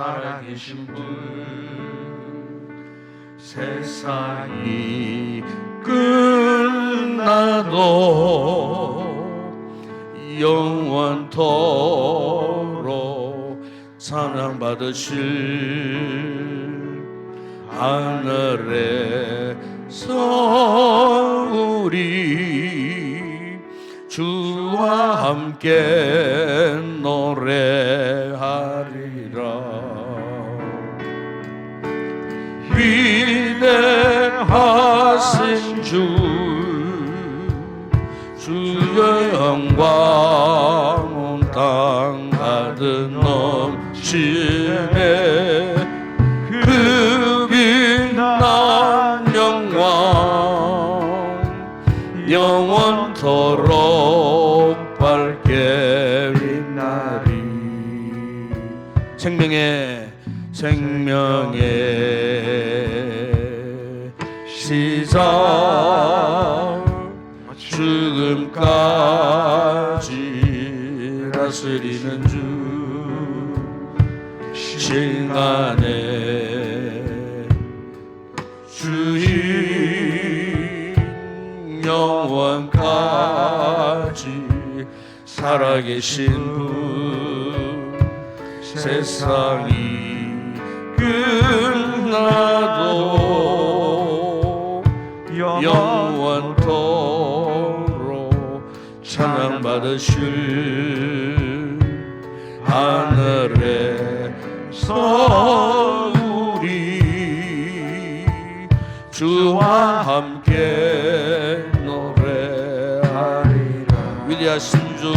살아계신 분 세상이 끝나도 영원토록 사랑받으실 하늘에서 우리 주와 함께 노래 주 주의 영광 온땅 가득 넘치네. 그 빛난 영광 영원토록 밝게 빛나리. 생명의 생명의 시작 죽음까지 다스리는 주 시간에 주인 영원까지 살아계신 분 세상이 끝나 받으실 하늘에서 우리 주와 함께 노래하리라. 위대하신 주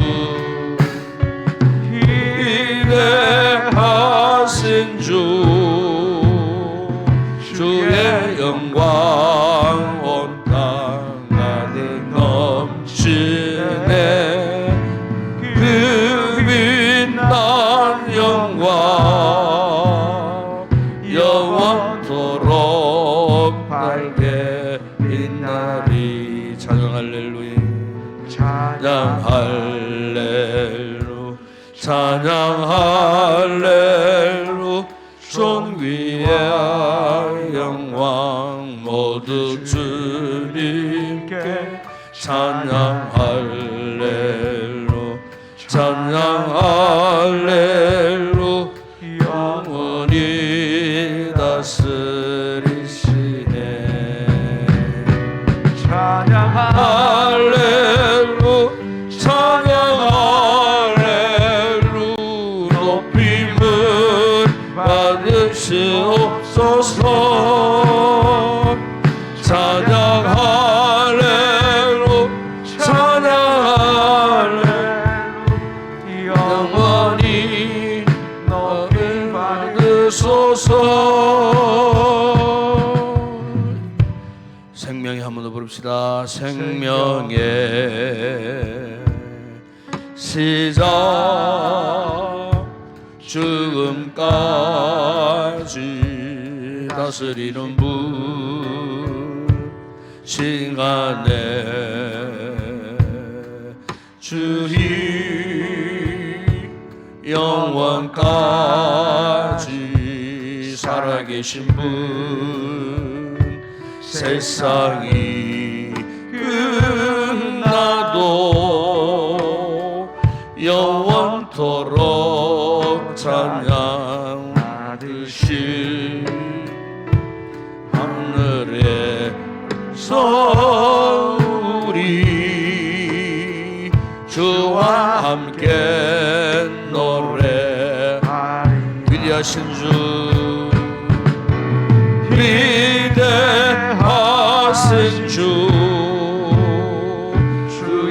존귀의 영광 모두 주님께 찬양 생명의 시작. 죽음까지 다스리는 분 시간에 주님 영원까지 살아계신 분 세상이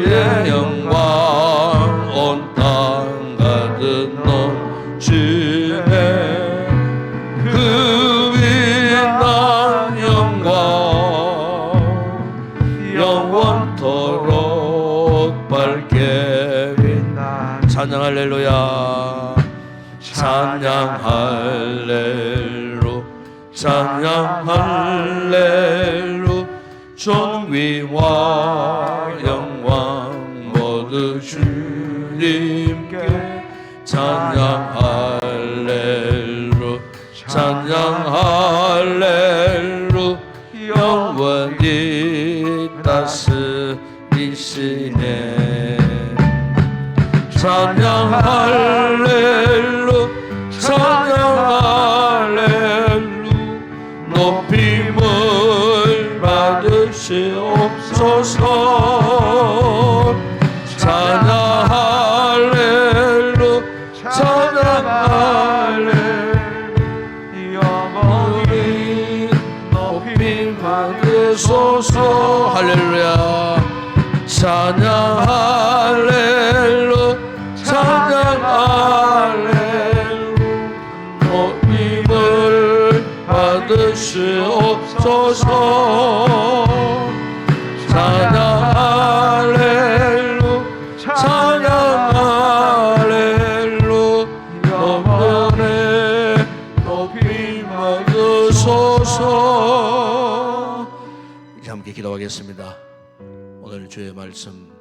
주의 찬양 할렐 찬양 할렐루 찬양 할렐루. 높임을 받으시옵소서 말씀.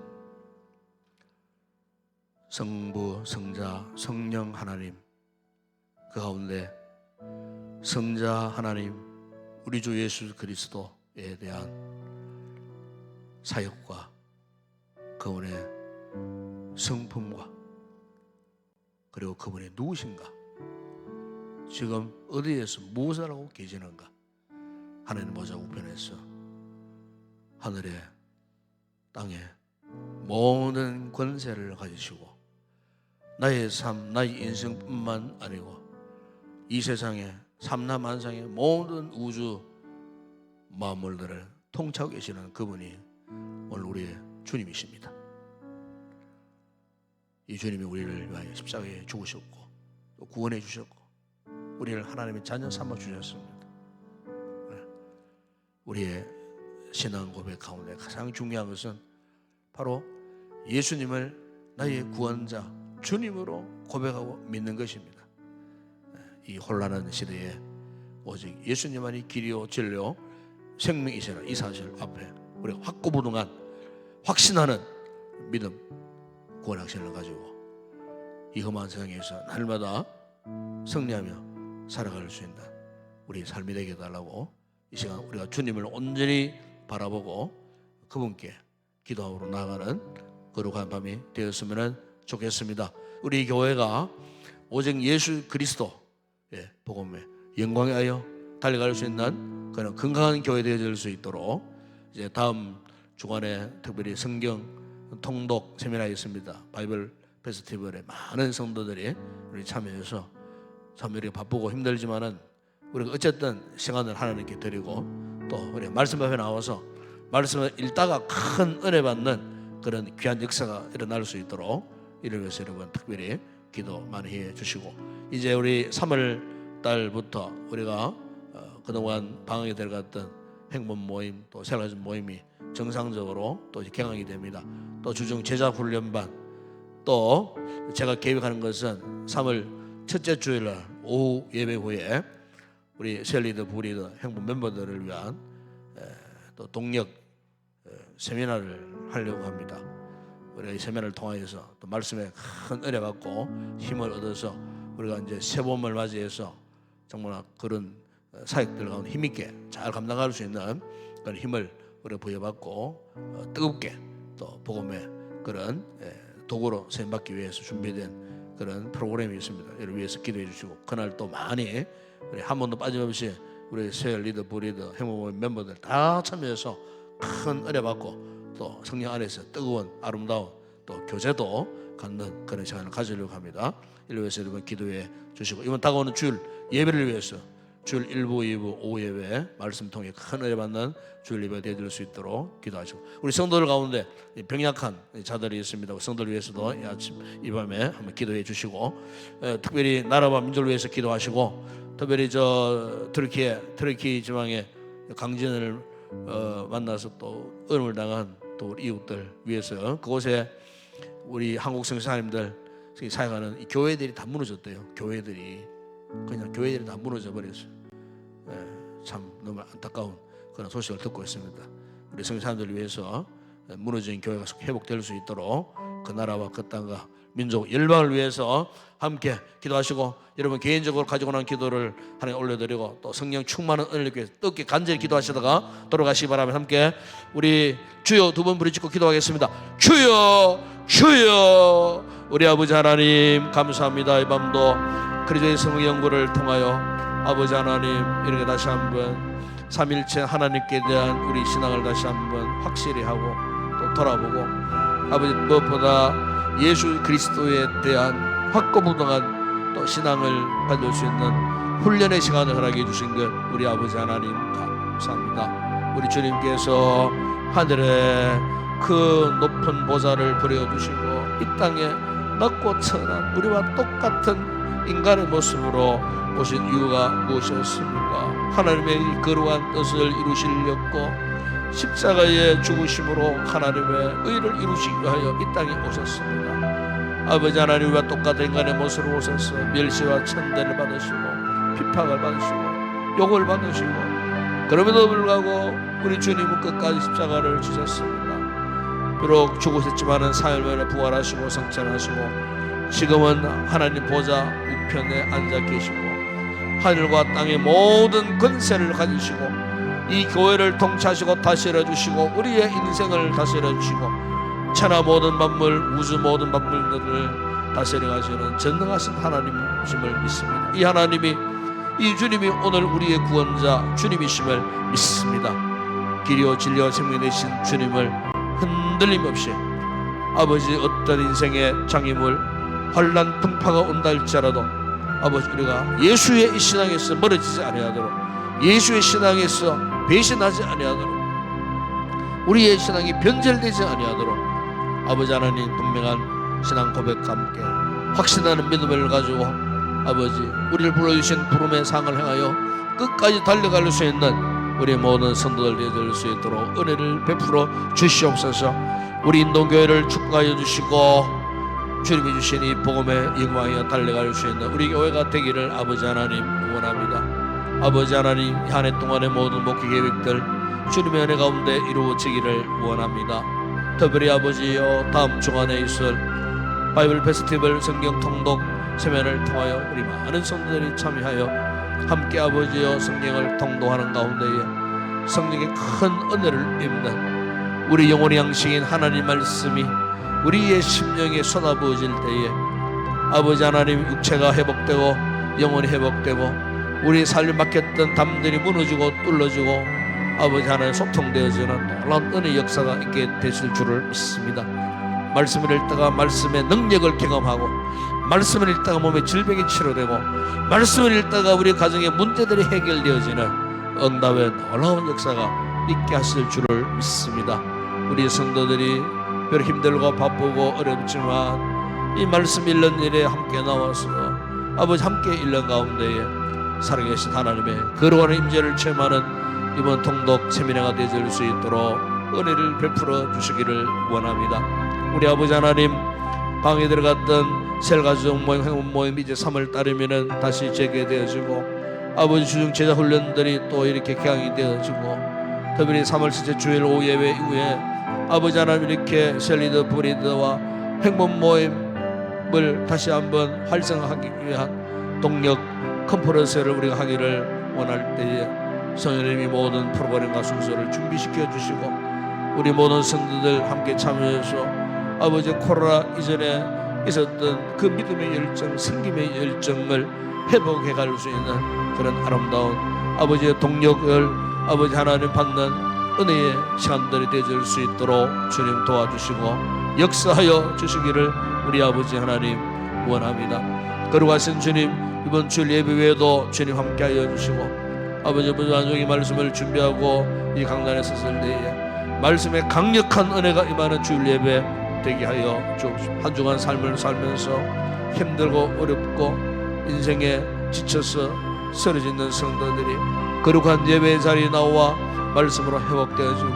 성부 성자 성령 하나님 그 가운데 성자 하나님 우리 주 예수 그리스도에 대한 사역과 그분의 성품과 그리고 그분의 누구신가? 지금 어디에서 무엇을 하고 계시는가? 하나님 보좌 우편에서 하늘에 땅에 모든 권세를 가지시고 나의 삶, 나의 인생뿐만 아니고 이 세상의 삼라만상의 모든 우주 만물들을 통치하고 계시는 그분이 오늘 우리의 주님이십니다. 이 주님이 우리를 위하여 십자가에 죽으셨고 또 구원해 주셨고 우리를 하나님의 자녀 삼아 주셨습니다. 네. 우리의 신앙 고백 가운데 가장 중요한 것은 바로 예수님을 나의 구원자 주님으로 고백하고 믿는 것입니다. 네. 이 혼란한 시대에 오직 예수님만이 길이요 진리요 생명이시라 이 사실 앞에 우리가 확고부동한 확신하는 믿음 구원 확신을 가지고 이 험한 세상에서 날마다 승리하며 살아갈 수 있는 우리 삶이 되게 해달라고 이 시간 우리가 주님을 온전히 바라보고 그분께 기도하러 나가는 거룩한 밤이 되었으면 좋겠습니다. 우리 교회가 오직 예수 그리스도 의 복음에 영광에 하여 달려갈 수 있는 그런 건강한 교회 되어질 수 있도록 이제 다음 주간에 특별히 성경 통독 세미나 있습니다. 바이블 페스티벌에 많은 성도들이 우리 참여해서 참 우리가 바쁘고 힘들지만은 우리가 어쨌든 시간을 하나님께 드리고 또 우리 말씀 앞에 나와서 말씀을 읽다가 큰 은혜 받는 그런 귀한 역사가 일어날 수 있도록 이를 위해서 여러분 특별히 기도 많이 해 주시고 이제 우리 3월 달부터 우리가 어, 그동안 방학에 들어갔던 행본 모임 또 생활진 모임이 정상적으로 또 개강이 됩니다. 또 주중 제자 훈련반 또 제가 계획하는 것은 3월 첫째 주일 날 오후 예배 후에 우리 셀리더 부리더 행본 멤버들을 위한 에, 또 동력 에, 세미나를 하려고 합니다. 우리가 이 세미나를 통하여서 또 말씀에 큰 은혜 받고 힘을 얻어서 우리가 이제 새봄을 맞이해서 정말 그런 어, 사역들 가운데 힘있게 잘 감당할 수 있는 그런 힘을 우리가 부여받고 어, 뜨겁게 또 복음의 그런 예, 도구로 쓰임받기 위해서 준비된 그런 프로그램이 있습니다. 이를 위해서 기도해 주시고 그날 또 많이 우리 한 번도 빠짐없이 우리 세 리더, 부리더, 행모모 멤버들 다 참여해서 큰 은혜 받고 또 성령 안에서 뜨거운 아름다운 또 교제도 갖는 그런 시간을 가지려고 합니다. 이를 위해서 여러분 기도해 주시고 이번 다가오는 주일 예배를 위해서 주일 1부, 2부, 오후 예배 말씀 통해 큰 은혜 받는 주일 예배 되어질 수 있도록 기도하시고 우리 성도들 가운데 이 병약한 자들이 있습니다. 성도를 위해서도 이 아침 이 밤에 한번 기도해 주시고 에, 특별히 나라와 민족을 위해서 기도하시고 특별히 저 터키 터키 지방의 강진을 어, 만나서 또 어려움을 당한 또 이웃들 위해서 그곳에 우리 한국 성사님들 사역하는 이 교회들이 다 무너졌대요. 교회들이 그냥 교회들이 다 무너져 버렸어요. 예, 참 너무 안타까운 그런 소식을 듣고 있습니다. 우리 성교 사람들을 위해서 무너진 교회가 회복될 수 있도록 그 나라와 그 땅과 민족 열방을 위해서 함께 기도하시고 여러분 개인적으로 가지고 난 기도를 하나님 올려드리고 또 성령 충만한 은혜를 위해 뜨겁게 간절히 기도하시다가 돌아가시기 바라면 함께 우리 주여 두 번 부르짖고 기도하겠습니다 주여 주여 우리 아버지 하나님 감사합니다 이 밤도 그리스도의 성의 연구를 통하여 아버지 하나님 이렇게 다시 한번 삼일체 하나님께 대한 우리 신앙을 다시 한번 확실히 하고 또 돌아보고 아버지 무엇보다 예수 그리스도에 대한 확고부동한 또 신앙을 가질 수 있는 훈련의 시간을 허락해 주신 것 우리 아버지 하나님 감사합니다. 우리 주님께서 하늘에 그 높은 보좌를 부려 주시고 이 땅에 낮고 천한 우리와 똑같은 인간의 모습으로 오신 이유가 무엇이었습니까? 하나님의 이 거룩한 뜻을 이루시려고 십자가의 죽으심으로 하나님의 의를 이루시기 위하여 이 땅에 오셨습니다. 아버지 하나님과 똑같은 인간의 모습으로 오셔서 멸시와 천대를 받으시고 비판을 받으시고 욕을 받으시고 그럼에도 불구하고 우리 주님은 끝까지 십자가를 지셨습니다. 비록 죽으셨지만은 만에 부활하시고 성천하시고 지금은 하나님 보좌 우편에 앉아 계시고 하늘과 땅의 모든 권세를 가지시고 이 교회를 통치하시고 다스려 주시고 우리의 인생을 다스려 주시고 천하 모든 만물 우주 모든 만물들을 다스려 가시는 전능하신 하나님이심을 믿습니다. 이 하나님이 이 주님이 오늘 우리의 구원자 주님이심을 믿습니다. 길이요 진리와 생명 되신 주님을 흔들림 없이 아버지 어떤 인생의 장애물 환란 풍파가 온다 할지라도 아버지 우리가 예수의 이 신앙에서 멀어지지 아니하도록 예수의 신앙에서 배신하지 아니하도록 우리의 신앙이 변절되지 아니하도록 아버지 하나님 분명한 신앙 고백과 함께 확신하는 믿음을 가지고 아버지 우리를 불러주신 부름의 상을 행하여 끝까지 달려갈 수 있는 우리 모든 성도들 되어줄 수 있도록 은혜를 베풀어 주시옵소서. 우리 인도교회를 축복하여 주시고 주님이 주신 이 복음의 영광에 달려갈 수 있는 우리 교회가 되기를 아버지 하나님 원합니다. 아버지 하나님 한 해 동안의 모든 목회 계획들 주님의 은혜 가운데 이루어지기를 원합니다. 특별히 아버지여 다음 주간에 있을 바이블 페스티벌 성경 통독 세면을 통하여 우리 많은 성도들이 참여하여 함께 아버지여 성경을 통독하는 가운데에 성령의 큰 은혜를 입는 우리 영혼의 양식인 하나님 말씀이 우리의 심령에 쏟아부어질 때에 아버지 하나님 육체가 회복되고 영혼이 회복되고 우리 삶을 맡겼던 담들이 무너지고 뚫어지고 아버지 하나님 소통되어지는 놀라운 은혜 역사가 있게 되실 줄을 믿습니다. 말씀을 읽다가 말씀의 능력을 경험하고 말씀을 읽다가 몸의 질병이 치료되고 말씀을 읽다가 우리 가정의 문제들이 해결되어지는 응답의 놀라운 역사가 있게 하실 줄을 믿습니다. 우리 성도들이 별 힘들고 바쁘고 어렵지만 이 말씀 읽는 일에 함께 나와서 아버지 함께 읽는 가운데에 살아계신 하나님의 거룩한 임재를 체험하는 이번 통독 세미나가 되어질 수 있도록 은혜를 베풀어 주시기를 원합니다. 우리 아버지 하나님 방에 들어갔던 셀가족 모임 행운 모임 이제 3월 달이면은 다시 재개되어지고 아버지 주중 제자 훈련들이 또 이렇게 개강이 되어지고 특별히 3월 첫째 주일 오후 예배 이후에 아버지 하나님 이렇게 셀리더 브리드와 행복 모임을 다시 한번 활성화하기 위한 동력 컨퍼런스를 우리가 하기를 원할 때에 성령님이 모든 프로그램과 순서를 준비시켜 주시고 우리 모든 성도들 함께 참여해서 아버지 코로나 이전에 있었던 그 믿음의 열정, 생김의 열정을 회복해 갈 수 있는 그런 아름다운 아버지의 동력을 아버지 하나님 받는 은혜의 시간들이 되어질 수 있도록 주님 도와주시고 역사하여 주시기를 우리 아버지 하나님 원합니다. 거룩하신 주님 이번 주일 예배 외에도 주님 함께하여 주시고 아버지 무한종의 말씀을 준비하고 이 강단에 섰을 때에 말씀의 강력한 은혜가 임하는 주일 예배 되게 하여 주옵시고 한 주간 삶을 살면서 힘들고 어렵고 인생에 지쳐서 쓰러지는 성도들이 거룩한 예배의 자리에 나와 말씀으로 회복되어지고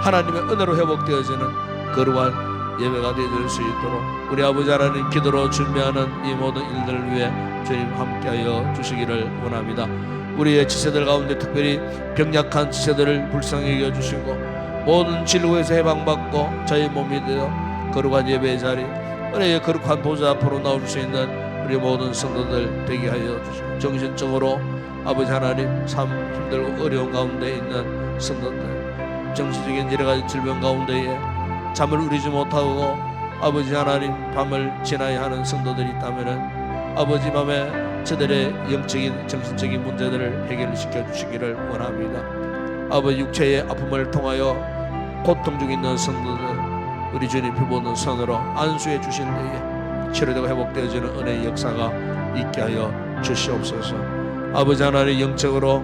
하나님의 은혜로 회복되어지는 거룩한 예배가 되어질 수 있도록 우리 아버지 하나님 기도로 준비하는 이 모든 일들을 위해 주님 함께하여 주시기를 원합니다. 우리의 지체들 가운데 특별히 병약한 지체들을 불쌍히 여겨 주시고 모든 질고에서 해방받고 저희 몸이 되어 거룩한 예배의 자리 은혜의 거룩한 보좌 앞으로 나올 수 있는 우리 모든 성도들 되게 하여 주시고 정신적으로 아버지 하나님 참 힘들고 어려운 가운데 있는 성도들 정신적인 여러 가지 질병 가운데에 잠을 이루지 못하고 아버지 하나님 밤을 지나야 하는 성도들이 있다면은 아버지 밤에 저들의 영적인 정신적인 문제들을 해결시켜 주시기를 원합니다. 아버지 육체의 아픔을 통하여 고통 중에 있는 성도들 우리 주님 피보는 선으로 안수해 주실 때에 치료되고 회복되어지는 은혜의 역사가 있게 하여 주시옵소서. 아버지 하나님 영적으로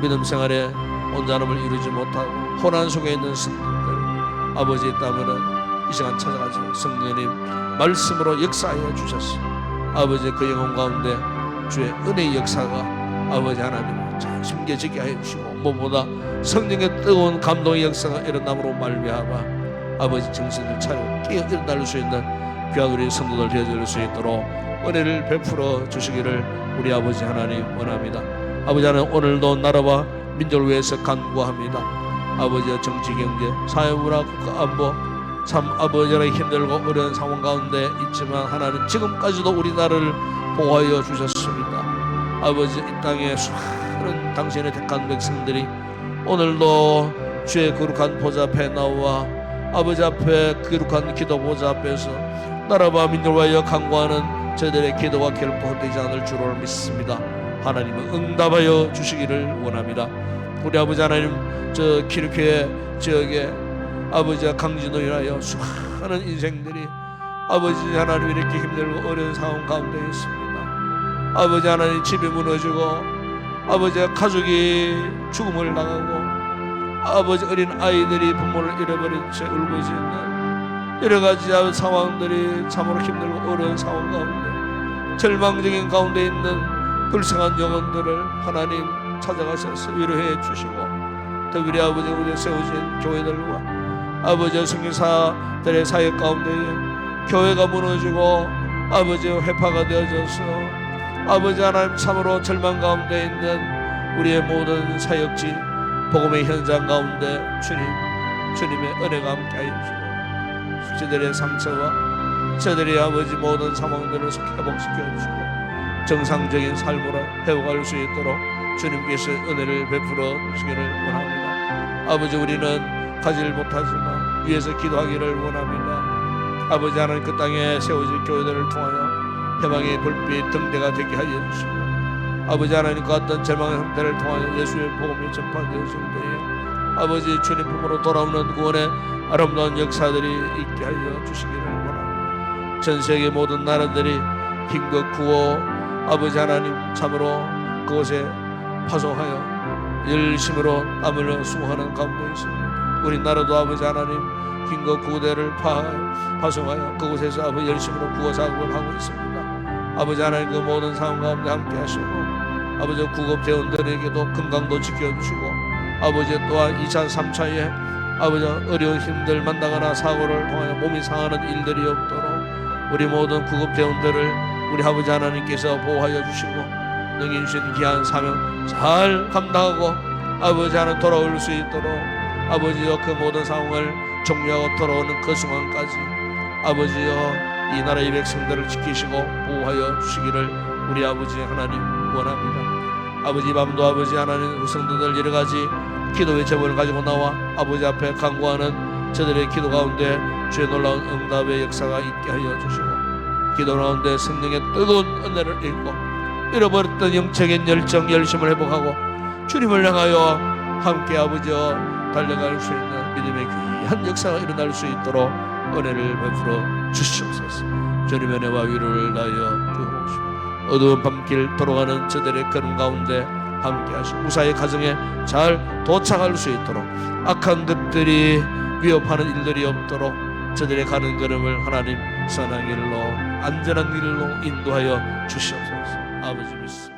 믿음 생활에 온전함을 이루지 못하고 혼란 속에 있는 성도들 아버지 있다면은 이 시간 찾아가서 성령님 말씀으로 역사하여 주셨어. 아버지 그 영혼 가운데 주의 은혜의 역사가 아버지 하나님 잘 숨겨지게 하여 주시고 무엇보다 성령의 뜨거운 감동의 역사가 일어남으로 말미암아 아버지 정신을 차리고 깨어 일어날 수 있는 귀한 우리 성도들 되어질 수 있도록 은혜를 베풀어 주시기를 우리 아버지 하나님 원합니다. 아버지 하나님 오늘도 나라와 민족을 위해서 간구합니다. 아버지의 정치 경제 사회 문화 국가 안보 참 아버지의 힘들고 어려운 상황 가운데 있지만 하나님 지금까지도 우리나라를 보호하여 주셨습니다. 아버지 이 땅에 수많은 당신의 택한 백성들이 오늘도 주의 거룩한 보좌 앞에 나와 아버지 앞에 거룩한 기도 보좌 앞에서 나라와 민족을 위하여 간구하는 저들의 기도가 결코 헛되지 않을 줄을 믿습니다. 하나님은 응답하여 주시기를 원합니다. 우리 아버지 하나님 저 키르케 지역에 아버지와 강진으로 인하여 수많은 인생들이 아버지 하나님 이렇게 힘들고 어려운 상황 가운데 있습니다. 아버지 하나님 집이 무너지고 아버지와 가족이 죽음을 당하고 아버지 어린 아이들이 부모를 잃어버린 채 울부짖는 여러 가지 상황들이 참으로 힘들고 어려운 상황 가운데 절망적인 가운데 있는 불쌍한 영혼들을 하나님 찾아가셔서 위로해 주시고 또 우리 아버지 우리 세우신 교회들과 아버지 성교사들의 사역 가운데에 교회가 무너지고 아버지 회파가 되어져서 아버지 하나님 참으로 절망 가운데 있는 우리의 모든 사역지 복음의 현장 가운데 주님 주님의 은혜가 함께하여 주시고 저들의 상처와 저들의 아버지 모든 상황들을 회복시켜 주시고 정상적인 삶으로 회복할 수 있도록 주님께서 은혜를 베풀어 주시기를 원합니다. 아버지 우리는 가지를 못하지만 위에서 기도하기를 원합니다. 아버지 하나님 그 땅에 세워질 교회들을 통하여 해방의 불빛 등대가 되게 하여 주시고 아버지 하나님과 어떤 절망의 상태를 통하여 예수의 복음이 전파되어질 때에 아버지 주님 품으로 돌아오는 구원의 아름다운 역사들이 있게 하여 주시기를 원합니다. 전 세계 모든 나라들이 힘과 구호 아버지 하나님 참으로 그곳에 파송하여 열심으로 땀을 수고하는 가운데 있습니다. 우리나라도 아버지 하나님 힘과 구대를 파, 파송하여 그곳에서 아버지 열심으로 구호 작업을 하고 있습니다. 아버지 하나님 그 모든 상황 가운데 함께 하시고 아버지 구급 대원들에게도 건강도 지켜주시고 아버지 또한 2차 3차에 아버지 어려운 힘들 만나거나 사고를 통하여 몸이 상하는 일들이 없도록 우리 모든 구급 대원들을 우리 아버지 하나님께서 보호하여 주시고 능히 주신 귀한 사명 잘 감당하고 아버지 하나님 돌아올 수 있도록 아버지여 그 모든 상황을 종료하고 돌아오는 그 순간까지 아버지여 이 나라의 백성들을 지키시고 보호하여 주시기를 우리 아버지 하나님 원합니다. 아버지 밤도 아버지 하나님 후성도들 여러 가지 기도의 제목을 가지고 나와 아버지 앞에 간구하는 저들의 기도 가운데 주의 놀라운 응답의 역사가 있게 하여 주시고 기도 가운데 성령의 뜨거운 은혜를 읽고 잃어버렸던 영적인 열정 열심을 회복하고 주님을 향하여 함께 아버지여 달려갈 수 있는 믿음의 귀한 역사가 일어날 수 있도록 은혜를 베풀어 주시옵소서. 주님의 은혜와 위로를 다하여 부어주시고 어두운 밤길 돌아가는 저들의 걸음 가운데 함께 하시고 무사히 가정에 잘 도착할 수 있도록 악한 것들이 위협하는 일들이 없도록 저들의 가는 걸음을 하나님 선한 길로 안전한 길로 인도하여 주시옵소서. 아버지 믿습니다